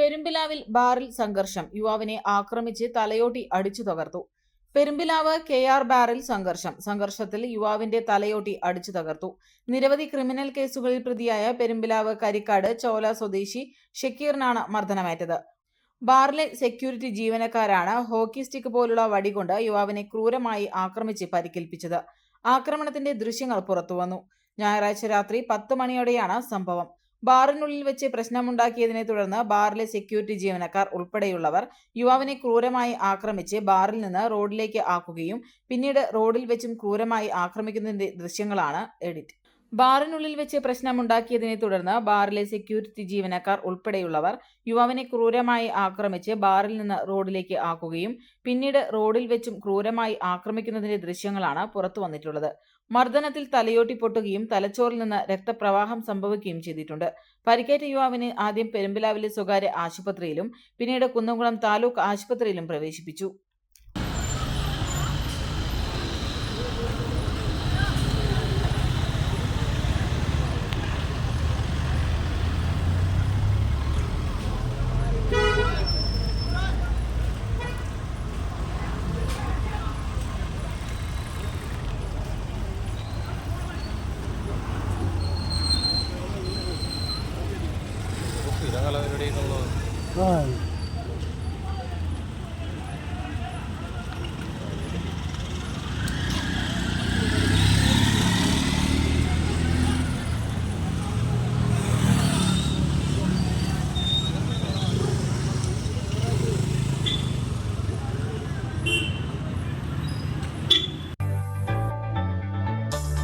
പെരുമ്പിലാവിൽ ബാറിൽ സംഘർഷം. യുവാവിനെ ആക്രമിച്ച് തലയോട്ടി അടിച്ചു തകർത്തു. പെരുമ്പിലാവ് കെ ആർ ബാറിൽ സംഘർഷം. സംഘർഷത്തിൽ യുവാവിന്റെ തലയോട്ടി അടിച്ചു തകർത്തു. നിരവധി ക്രിമിനൽ കേസുകളിൽ പ്രതിയായ പെരുമ്പിലാവ് കരിക്കാട് ചോല സ്വദേശി ഷക്കീറിനാണ് മർദ്ദനമേറ്റത്. ബാറിലെ സെക്യൂരിറ്റി ജീവനക്കാരാണ് ഹോക്കി സ്റ്റിക്ക് പോലുള്ള വടികൊണ്ട് യുവാവിനെ ക്രൂരമായി ആക്രമിച്ച് പരിക്കേൽപ്പിച്ചത്. ആക്രമണത്തിന്റെ ദൃശ്യങ്ങൾ പുറത്തുവന്നു. ഞായറാഴ്ച രാത്രി പത്ത് മണിയോടെയാണ് സംഭവം. ബാറിനുള്ളിൽ വെച്ച് പ്രശ്നമുണ്ടാക്കിയതിനെ തുടർന്ന് ബാറിലെ സെക്യൂരിറ്റി ജീവനക്കാർ ഉൾപ്പെടെയുള്ളവർ യുവാവിനെ ക്രൂരമായി ആക്രമിച്ച് ബാറിൽ നിന്ന് റോഡിലേക്ക് ആക്കുകയും പിന്നീട് റോഡിൽ വെച്ചും ക്രൂരമായി ആക്രമിക്കുന്നതിന്റെ ദൃശ്യങ്ങളാണ് എഡിറ്റ് ബാറിനുള്ളിൽ വെച്ച് പ്രശ്നമുണ്ടാക്കിയതിനെ തുടർന്ന് ബാറിലെ സെക്യൂരിറ്റി ജീവനക്കാർ ഉൾപ്പെടെയുള്ളവർ യുവാവിനെ ക്രൂരമായി ആക്രമിച്ച് ബാറിൽ നിന്ന് റോഡിലേക്ക് ആക്കുകയും പിന്നീട് റോഡിൽ വെച്ചും ക്രൂരമായി ആക്രമിക്കുന്നതിന്റെ ദൃശ്യങ്ങളാണ് പുറത്തു വന്നിട്ടുള്ളത്. മർദ്ദനത്തിൽ തലയോട്ടി പൊട്ടുകയും തലച്ചോറിൽ നിന്ന് രക്തപ്രവാഹം സംഭവിക്കുകയും ചെയ്തിട്ടുണ്ട്. പരിക്കേറ്റ യുവാവിനെ ആദ്യം പെരുമ്പിലാവിലെ സ്വകാര്യ ആശുപത്രിയിലും പിന്നീട് കുന്നംകുളം താലൂക്ക് ആശുപത്രിയിലും പ്രവേശിപ്പിച്ചു. സ്ഥിരകാല പരിപാടി